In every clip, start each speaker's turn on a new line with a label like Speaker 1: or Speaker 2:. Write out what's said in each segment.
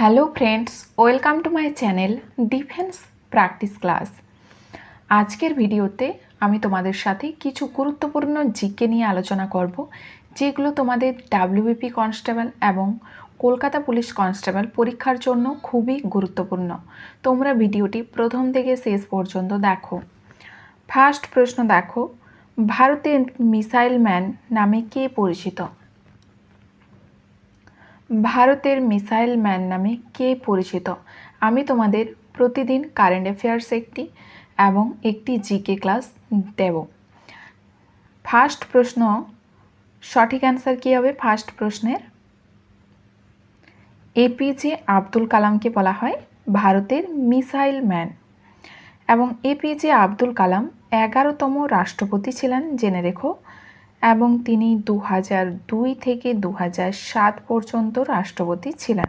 Speaker 1: Hello friends welcome to my channel defence practice class আজকের ভিডিওতে আমি তোমাদের সাথে কিছু গুরুত্বপূর্ণ জিকে নিয়ে আলোচনা করব, যেগুলো তোমাদের ডাব্লিউবিপি কনস্টেবল এবং কলকাতা পুলিশ কনস্টেবল পরীক্ষার জন্য খুবই গুরুত্বপূর্ণ। তোমরা ভিডিওটি প্রথম থেকে শেষ পর্যন্ত দেখো। ফার্স্ট প্রশ্ন দেখো, ভারতের মিসাইল ম্যান নামে কে পরিচিত? ভারতের মিসাইল ম্যান নামে কে পরিচিত? আমি তোমাদের প্রতিদিন কারেন্ট অ্যাফেয়ার্স একটি এবং একটি জিকে ক্লাস দেব। ফার্স্ট প্রশ্ন, সঠিক অ্যান্সার কী হবে ফার্স্ট প্রশ্নের? এপিজে আব্দুল কালামকে বলা হয় ভারতের মিসাইল ম্যান এবং এপিজে আব্দুল কালাম এগারোতম রাষ্ট্রপতি ছিলেন, জেনে রেখো। এবং তিনি দু দুই থেকে দু সাত পর্যন্ত রাষ্ট্রপতি ছিলেন।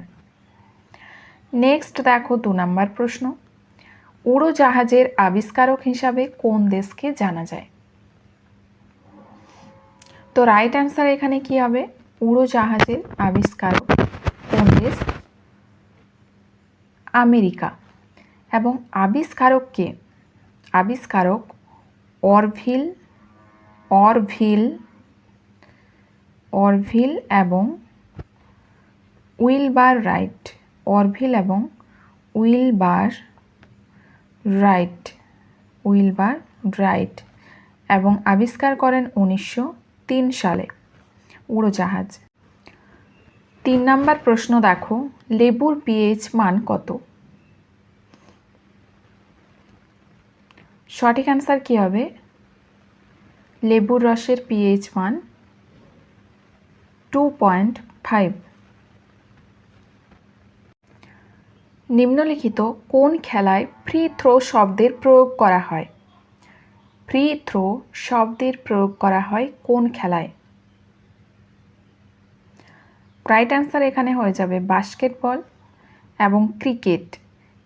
Speaker 1: নেক্সট দেখো দু নম্বর প্রশ্ন। উড়োজাহাজের আবিষ্কারক হিসাবে কোন দেশকে জানা যায়? তো রাইট অ্যান্সার এখানে কি হবে? উড়োজাহাজের আবিষ্কারক কোন দেশ? আমেরিকা। এবং আবিষ্কারককে আবিষ্কারক অরভিল অরভিল অরভিল এবং উইলবার রাইট, অরভিল এবং উইলবার রাইট উইলবার রাইট এবং আবিষ্কার করেন উনিশশো তিন সালে উড়োজাহাজ। তিন নাম্বার প্রশ্ন দেখো, লেবুর পিএইচ মান কত? সঠিক অ্যান্সার কী হবে? লেবুর রসের পিএইচ মান টু পয়েন্ট ফাইভ নিম্নলিখিত কোন খেলায় ফ্রি থ্রো শব্দের প্রয়োগ করা হয়? ফ্রি থ্রো শব্দের প্রয়োগ করা হয় কোন খেলায়? রাইট অ্যান্সার এখানে হয়ে যাবে বাস্কেটবল এবং ক্রিকেট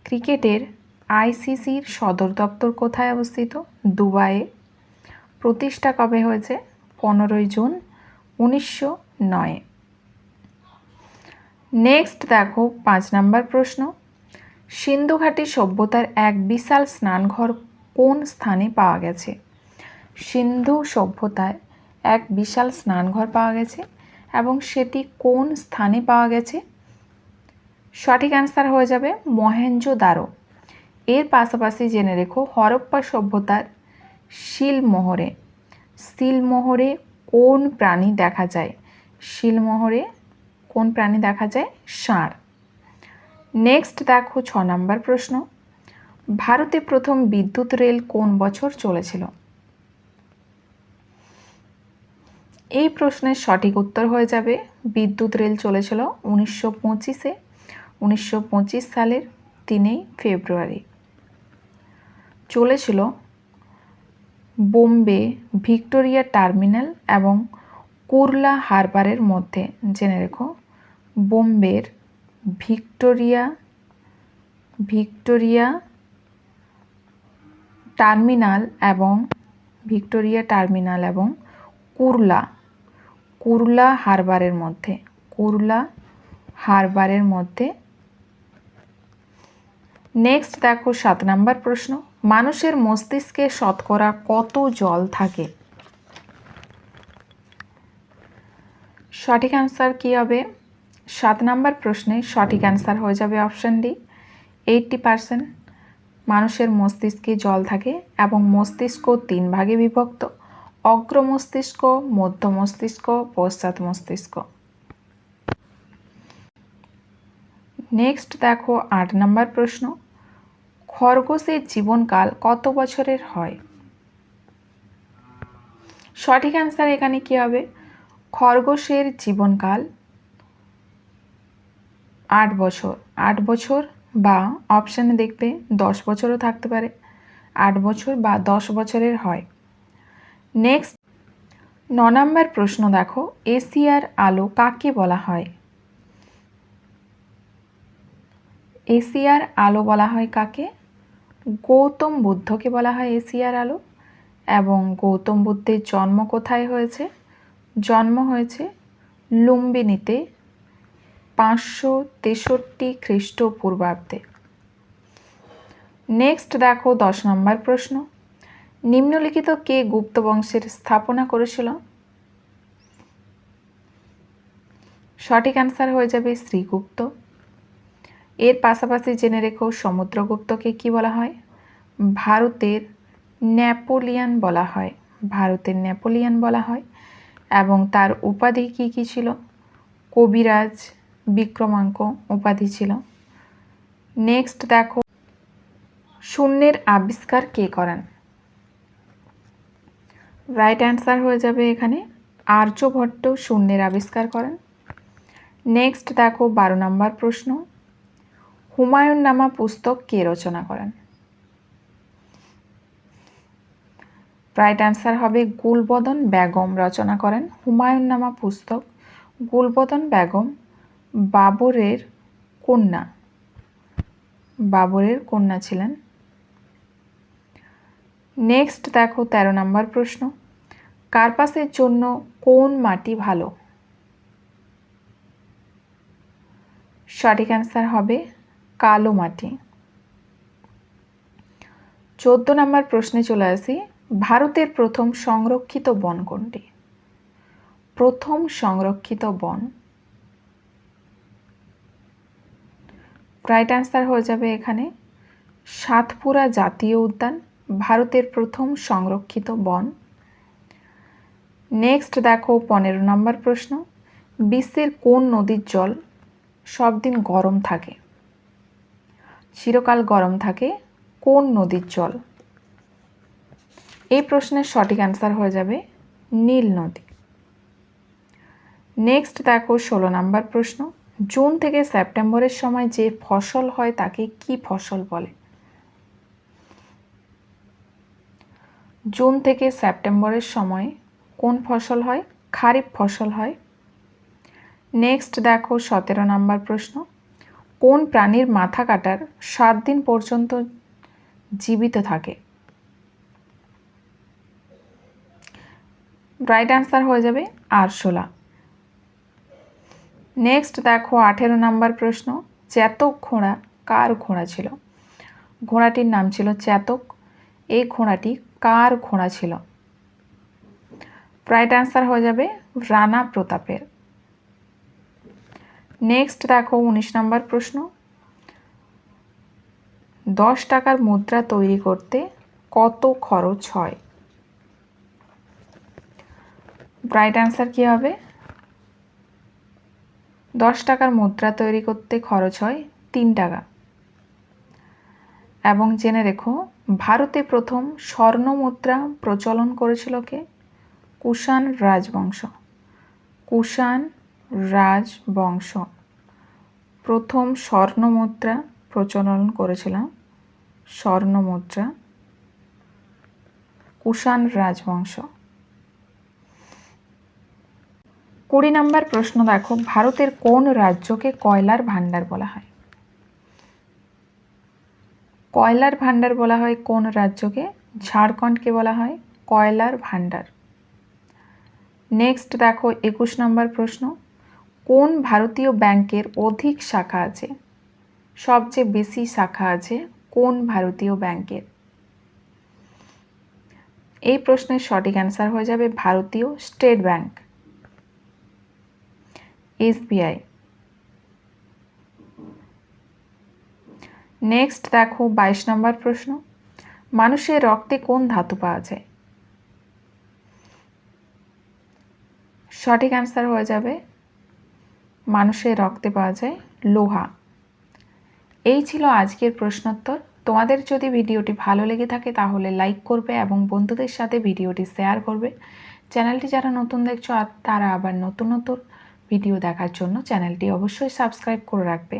Speaker 1: ক্রিকেটের আইসিসির সদর দপ্তর কোথায় অবস্থিত? দুবাইয়ে। প্রতিষ্ঠা কবে হয়েছে? পনেরোই জুন, উনিশশো নয়। নেক্সট দেখো পাঁচ নাম্বার প্রশ্ন। সিন্ধু ঘাটি সভ্যতার এক বিশাল স্নানঘর কোন স্থানে পাওয়া গেছে? সিন্ধু সভ্যতায় এক বিশাল স্নানঘর পাওয়া গেছে এবং সেটি কোন স্থানে পাওয়া গেছে? সঠিক অ্যান্সার হয়ে যাবে মহেঞ্জোদারো এর পাশাপাশি জেনে রেখো হরপ্পা সভ্যতার শিলমোহরে। শিলমোহরে কোন প্রাণী দেখা যায়? শিলমোহরে কোন প্রাণী দেখা যায়? ষাঁড়। নেক্সট দেখো ছ নম্বর প্রশ্ন। ভারতে প্রথম বিদ্যুৎ রেল কোন বছর চলেছিল? এই প্রশ্নের সঠিক উত্তর হয়ে যাবে, বিদ্যুৎ রেল চলেছিল উনিশশো পঁচিশে। উনিশশো পঁচিশ সালের তিনই ফেব্রুয়ারি। চলেছিল বোম্বে, ভিক্টোরিয়া টার্মিনাল এবং কুরলা হারবারের মধ্যে। জেনে রেখো, বোম্বের ভিক্টোরিয়া ভিক্টোরিয়া টার্মিনাল এবং ভিক্টোরিয়া টার্মিনাল এবং কুরলা কুরলা হারবারের মধ্যে, কুরলা হারবারের মধ্যে। নেক্সট দেখো সাত নাম্বার প্রশ্ন। মানুষের মস্তিষ্কে শতকরা কত জল থাকে? সঠিক অ্যান্সার কী হবে? সাত নাম্বার প্রশ্নে সঠিক অ্যান্সার হয়ে যাবে অপশান ডি এইটটি পারসেন্ট মানুষের মস্তিষ্কে জল থাকে এবং মস্তিষ্ক তিন ভাগে বিভক্ত। অগ্র মস্তিষ্ক, মধ্য মস্তিষ্ক, পশ্চাৎ মস্তিষ্ক। নেক্সট দেখো আট নাম্বার প্রশ্ন। খরগোশের জীবনকাল কত বছরের হয়? সঠিক অ্যান্সার এখানে কী হবে? খরগোশের জীবনকাল আট বছর। আট বছর বা অপশানে দেখবে দশ বছরও থাকতে পারে। আট বছর বা দশ বছরের হয়। নেক্সট ন নম্বর প্রশ্ন দেখো। এশিয়ার আলো কাকে বলা হয়? এশিয়ার আলো বলা হয় কাকে? গৌতম বুদ্ধকে বলা হয় এশিয়ার আলো এবং গৌতম বুদ্ধের জন্ম কোথায় হয়েছে? জন্ম হয়েছে লুম্বিনীতে পাঁচশো তেষট্টি খ্রিস্টপূর্বাব্দে। নেক্সট দেখো দশ নম্বর প্রশ্ন। নিম্নলিখিত কে গুপ্ত বংশের স্থাপনা করেছিল? সঠিক অ্যান্সার হয়ে যাবে শ্রীগুপ্ত। এর পাশাপাশি জেনে রেখো সমুদ্রগুপ্তকে কি বলা হয়? ভারতের নেপোলিয়ান বলা হয়। ভারতের নেপোলিয়ান বলা হয়। এবং তার উপাধি কি কি ছিল? কবিরাজ বিক্রমাঙ্ক উপাধি ছিল। নেক্সট দেখো, শূন্যের আবিষ্কার কে করেন? রাইট অ্যান্সার হয়ে যাবে এখানে, আর্যভট্ট শূন্যের আবিষ্কার করেন। নেক্সট দেখো, বারো নম্বর প্রশ্ন। হুমায়ুন নামা পুস্তক কে রচনা করেন? রাইট অ্যান্সার হবে গুলবদন বেগম রচনা করেন। হুমায়ুন নামা পুস্তক গুলবদন বেগম বাবরের কন্যা। বাবরের কন্যা ছিলেন। নেক্সট দেখো তেরো নম্বর প্রশ্ন। কার্পাসের জন্য কোন মাটি ভালো? সঠিক অ্যান্সার হবে কালো মাটি। চোদ্দ নম্বর প্রশ্নে চলে আসি, ভারতের প্রথম সংরক্ষিত বন কোনটি? প্রথম সংরক্ষিত বন। রাইট অ্যান্সার হয়ে যাবে এখানে, সাতপুরা জাতীয় উদ্যান, ভারতের প্রথম সংরক্ষিত বন। নেক্সট দেখো পনেরো নম্বর প্রশ্ন, বিশ্বের কোন নদীর জল সব দিন গরম থাকে? চিরকাল গরম থাকে, কোন নদীর জল? এই প্রশ্নের সঠিক অ্যান্সার হয়ে যাবে নীল নদী। নেক্সট দেখো ষোলো নাম্বার প্রশ্ন। জুন থেকে সেপ্টেম্বরের সময় যে ফসল হয় তাকে কি ফসল বলে? জুন থেকে সেপ্টেম্বরের সময় কোন ফসল হয়? খারিফ ফসল হয়। নেক্সট দেখো সতেরো নাম্বার প্রশ্ন। কোন প্রাণীর মাথা কাটার সাত দিন পর্যন্ত জীবিত থাকে? রাইট অ্যান্সার হয়ে যাবে আরশোলা। নেক্সট দেখো আঠেরো নাম্বার প্রশ্ন, চেতক ঘোড়া কার ঘোড়া ছিল? ঘোড়াটির নাম ছিল চেতক। এই ঘোড়াটি কার ঘোড়া ছিল? রাইট অ্যান্সার হয়ে যাবে রানা প্রতাপের। নেক্সট দেখো উনিশ নম্বর প্রশ্ন। দশ টাকার মুদ্রা তৈরি করতে কত খরচ হয়? রাইট অ্যান্সার কী হবে? দশ টাকার মুদ্রা তৈরি করতে খরচ হয় তিন টাকা। এবং জেনে রেখো, ভারতে প্রথম স্বর্ণ মুদ্রা প্রচলন করেছিল কে? কুষাণ রাজবংশ। কুষাণ রাজবংশ। প্রথম স্বর্ণ মুদ্রা প্রচলন করেছিলাম। স্বর্ণ মুদ্রা কুষাণ রাজবংশ। কুড়ি নাম্বার প্রশ্ন দেখো, ভারতের কোন রাজ্যকে কয়লার ভাণ্ডার বলা হয়? কয়লার ভাণ্ডার বলা হয় কোন রাজ্যকে? ঝাড়খণ্ডকে বলা হয় কয়লার ভাণ্ডার। নেক্সট দেখো, একুশ নম্বর প্রশ্ন। কোন ভারতীয় ব্যাংকের অধিক শাখা আছে? সবচেয়ে বেশি শাখা আছে কোন ভারতীয় ব্যাংকের? এই প্রশ্নের সঠিক অ্যান্সার হয়ে যাবে ভারতীয় স্টেট ব্যাংক। এসবিআই নেক্সট দেখো বাইশ নম্বর প্রশ্ন। মানুষের রক্তে কোন ধাতু পাওয়া যায়? সঠিক অ্যান্সার হয়ে যাবে মানুষের রক্তে পাওয়া যায় লোহা। এই ছিল আজকের প্রশ্নোত্তর। তোমাদের যদি ভিডিওটি ভালো লেগে থাকে তাহলে লাইক করবে এবং বন্ধুদের সাথে ভিডিওটি শেয়ার করবে। চ্যানেলটি যারা নতুন দেখছ, আর তারা আবার নতুন নতুন ভিডিও দেখার জন্য চ্যানেলটি অবশ্যই সাবস্ক্রাইব করে রাখবে।